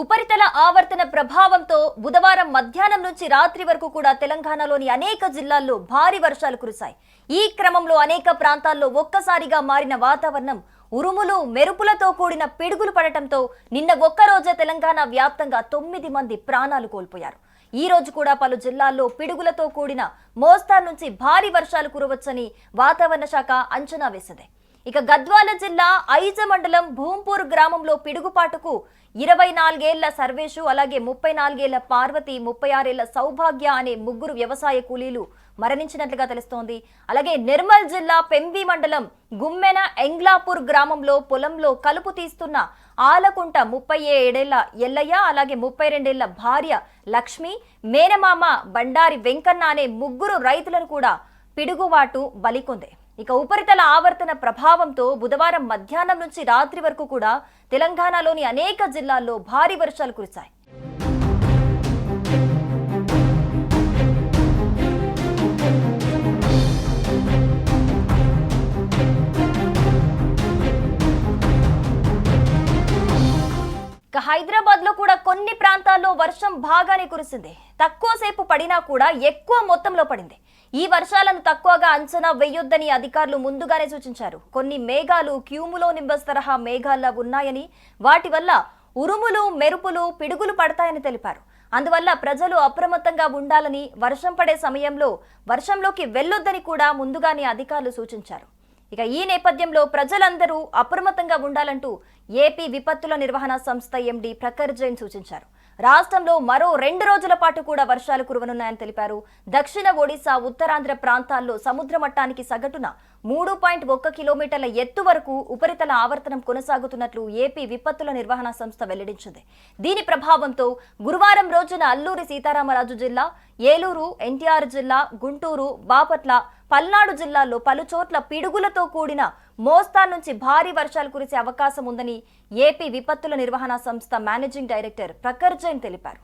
ఉపరితల ఆవర్తన ప్రభావంతో బుధవారం మధ్యాహ్నం నుంచి రాత్రి వరకు కూడా తెలంగాణలోని అనేక జిల్లాల్లో భారీ వర్షాలు కురిశాయి. ఈ క్రమంలో అనేక ప్రాంతాల్లో ఒక్కసారిగా మారిన వాతావరణం ఉరుములు మెరుపులతో కూడిన పిడుగులు పడటంతో నిన్న ఒక్కరోజే తెలంగాణ వ్యాప్తంగా తొమ్మిది మంది ప్రాణాలు కోల్పోయారు. ఈ రోజు కూడా పలు జిల్లాల్లో పిడుగులతో కూడిన మోస్తారు నుంచి భారీ వర్షాలు కురవచ్చని వాతావరణ శాఖ అంచనా వేసింది. ఇక గద్వాల జిల్లా ఐజ మండలం భూంపూర్ గ్రామంలో పిడుగుపాటుకు ఇరవై నాలుగేళ్ళ సర్వేషు అలాగే ముప్పై నాలుగేళ్ళ పార్వతి ముప్పై ఆరేళ్ళ సౌభాగ్య అనే ముగ్గురు వ్యవసాయ కూలీలు మరణించినట్లుగా తెలుస్తోంది. అలాగే నిర్మల్ జిల్లా పెంబి మండలం గుమ్మెన ఎంగ్లాపూర్ గ్రామంలో పొలంలో కలుపు తీస్తున్న ఆలకుంట ముప్పై ఏడేళ్ళ ఎల్లయ్య అలాగే ముప్పై రెండేళ్ళ భార్య లక్ష్మి మేనమామ బండారి వెంకన్న అనే ముగ్గురు రైతులను కూడా పిడుగువాటు బలికొంది ఇక ఉపరితల ఆవర్తన ప్రభావంతో బుధవారం మధ్యాహ్నం నుంచి రాత్రి వరకు కూడా తెలంగాణలోని అనేక జిల్లాల్లో భారీ వర్షాలు కురిశాయి. హైదరాబాద్లో కూడా కొన్ని ప్రాంతాల్లో వర్షం బాగానే కురిసింది. తక్కువ సేపు పడినా కూడా ఎక్కువ మొత్తంలో పడింది. ఈ వర్షాలను తక్కువగా అంచనా వేయొద్దని అధికారులు ముందుగానే సూచించారు. కొన్ని మేఘాలు క్యూములో నింబస్ తరహా మేఘాల్లా ఉన్నాయని వాటి వల్ల ఉరుములు మెరుపులు పిడుగులు పడతాయని తెలిపారు. అందువల్ల ప్రజలు అప్రమత్తంగా ఉండాలని వర్షం పడే సమయంలో వర్షంలోకి వెళ్ళొద్దని కూడా ముందుగానే అధికారులు సూచించారు. ఇక ఈ నేపథ్యంలో ప్రజలందరూ అప్రమత్తంగా ఉండాలంటూ ఏపీ విపత్తుల నిర్వహణ సంస్థ ఎండీ ప్రఖర్ జైన్ సూచించారు. రాష్ట్రంలో మరో రెండు రోజుల పాటు కూడా వర్షాలు కురవనున్నాయని తెలిపారు. దక్షిణ ఒడిశా ఉత్తరాంధ్ర ప్రాంతాల్లో సముద్ర మట్టానికి సగటున మూడు పాయింట్ ఒక్క కిలోమీటర్ల ఎత్తు వరకు ఉపరితల ఆవర్తనం కొనసాగుతున్నట్లు ఏపీ విపత్తుల నిర్వహణ సంస్థ వెల్లడించింది. దీని ప్రభావంతో గురువారం రోజున అల్లూరి సీతారామరాజు జిల్లా ఏలూరు ఎన్టీఆర్ జిల్లా గుంటూరు బాపట్ల పల్నాడు జిల్లాల్లో పలుచోట్ల పిడుగులతో కూడిన మోస్తా నుంచి భారీ వర్షాలు కురిసే అవకాశం ఉందని ఏపీ విపత్తుల నిర్వహణ సంస్థ మేనేజింగ్ డైరెక్టర్ ప్రఖర్ జైన్ తెలిపారు.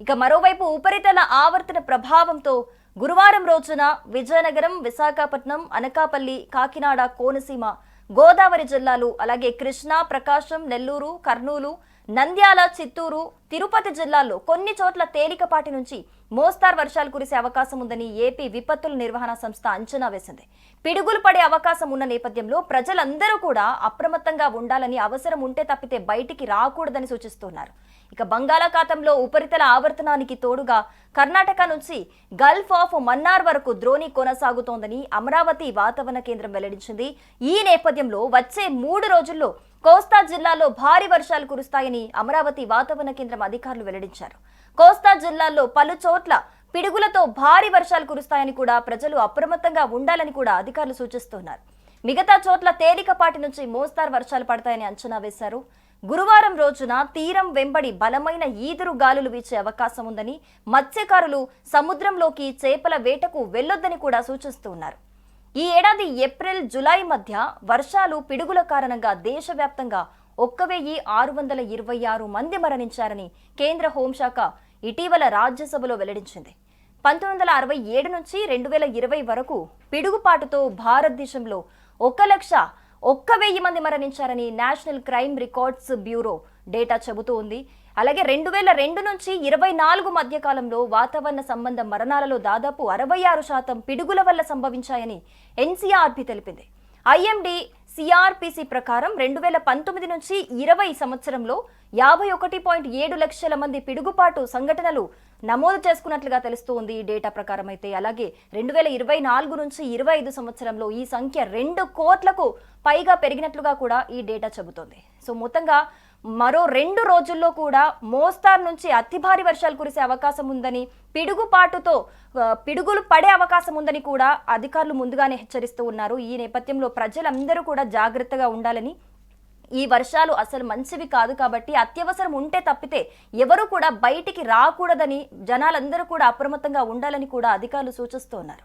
ఇక మరోవైపు ఉపరితల ఆవర్తన ప్రభావంతో గురువారం రోజున విజయనగరం విశాఖపట్నం అనకాపల్లి కాకినాడ కోనసీమ గోదావరి జిల్లాలు అలాగే కృష్ణా ప్రకాశం నెల్లూరు కర్నూలు నంద్యాల చిత్తూరు తిరుపతి జిల్లాల్లో కొన్ని చోట్ల తేలికపాటి నుంచి మోస్తారు వర్షాలు కురిసే అవకాశం ఉందని ఏపీ విపత్తుల నిర్వహణ సంస్థ అంచనా వేసింది. పిడుగులు పడే అవకాశం ఉన్న నేపథ్యంలో ప్రజలందరూ కూడా అప్రమత్తంగా ఉండాలని అవసరం ఉంటే తప్పితే బయటికి రాకూడదని సూచిస్తున్నారు. ఇక బంగాళాఖాతంలో ఉపరితల ఆవర్తనానికి తోడుగా కర్ణాటక నుంచి గల్ఫ్ ఆఫ్ మన్నార్ వరకు ద్రోణి కొనసాగుతోందని అమరావతి వాతావరణ కేంద్రం వెల్లడించింది. ఈ నేపథ్యంలో వచ్చే మూడు రోజుల్లో కోస్తా జిల్లాలో భారీ వర్షాలు కురుస్తాయని అమరావతి వాతావరణ కేంద్రం అధికారులు వెల్లడించారు. కోస్తా జిల్లాల్లో పలు చోట్ల పిడుగులతో భారీ వర్షాలు కురుస్తాయని కూడా ప్రజలు అప్రమత్తంగా ఉండాలని కూడా అధికారులు సూచిస్తున్నారు. మిగతా చోట్ల తేలికపాటి నుంచి మోస్తారు వర్షాలు పడతాయని అంచనా వేశారు. గురువారం రోజున తీరం వెంబడి బలమైన ఈదురు గాలులు వీచే అవకాశం ఉందని మత్స్యకారులు సముద్రంలోకి చేపల వేటకు వెళ్ళొద్దని కూడా సూచిస్తూ ఉన్నారు. ఈ ఏడాది ఏప్రిల్ జులై మధ్య వర్షాలు పిడుగుల కారణంగా దేశవ్యాప్తంగా ఒక్క వెయ్యి ఆరు వందల ఇరవై ఆరు మంది మరణించారని కేంద్ర హోంశాఖ ఇటీవల రాజ్యసభలో వెల్లడించింది. పంతొమ్మిది వందల అరవై ఏడు నుంచి రెండు వేల ఇరవై వరకు పిడుగుపాటుతో భారతదేశంలో ఒక లక్ష ఒక్క వెయ్యి మంది మరణించారని National Crime Records Bureau data చెబుతూ ఉంది. అలాగే రెండు వేల రెండు నుంచి ఇరవై నాలుగు మధ్య కాలంలో వాతావరణ సంబంధ మరణాలలో దాదాపు అరవై ఆరు శాతం పిడుగుల వల్ల సంభవించాయని ఎన్సీఆర్బి తెలిపింది. ఐఎండి సిఆర్పిసి ప్రకారం రెండు వేల పంతొమ్మిది నుంచి ఇరవై సంవత్సరంలో యాభై ఒకటి పాయింట్ ఏడు లక్షల మంది పిడుగుపాటు సంఘటనలు నమోదు చేసుకున్నట్లుగా తెలుస్తూ ఉంది ఈ డేటా ప్రకారం అయితే. అలాగే రెండు వేల ఇరవై నాలుగు నుంచి ఇరవై ఐదు సంవత్సరంలో ఈ సంఖ్య రెండు కోట్లకు పైగా పెరిగినట్లుగా కూడా ఈ డేటా చెబుతోంది. సో మొత్తంగా మరో రెండు రోజుల్లో కూడా మోస్తారు నుంచి అతి భారీ వర్షాలు కురిసే అవకాశం ఉందని పిడుగుపాటుతో పిడుగులు పడే అవకాశం ఉందని కూడా అధికారులు ముందుగానే హెచ్చరిస్తూ ఉన్నారు. ఈ నేపథ్యంలో ప్రజలందరూ కూడా జాగ్రత్తగా ఉండాలని ఈ వర్షాలు అసలు మంచివి కాదు కాబట్టి అత్యవసరం ఉంటే తప్పితే ఎవరు కూడా బయటికి రాకూడదని జనాలందరూ కూడా అప్రమత్తంగా ఉండాలని కూడా అధికారులు సూచిస్తున్నారు.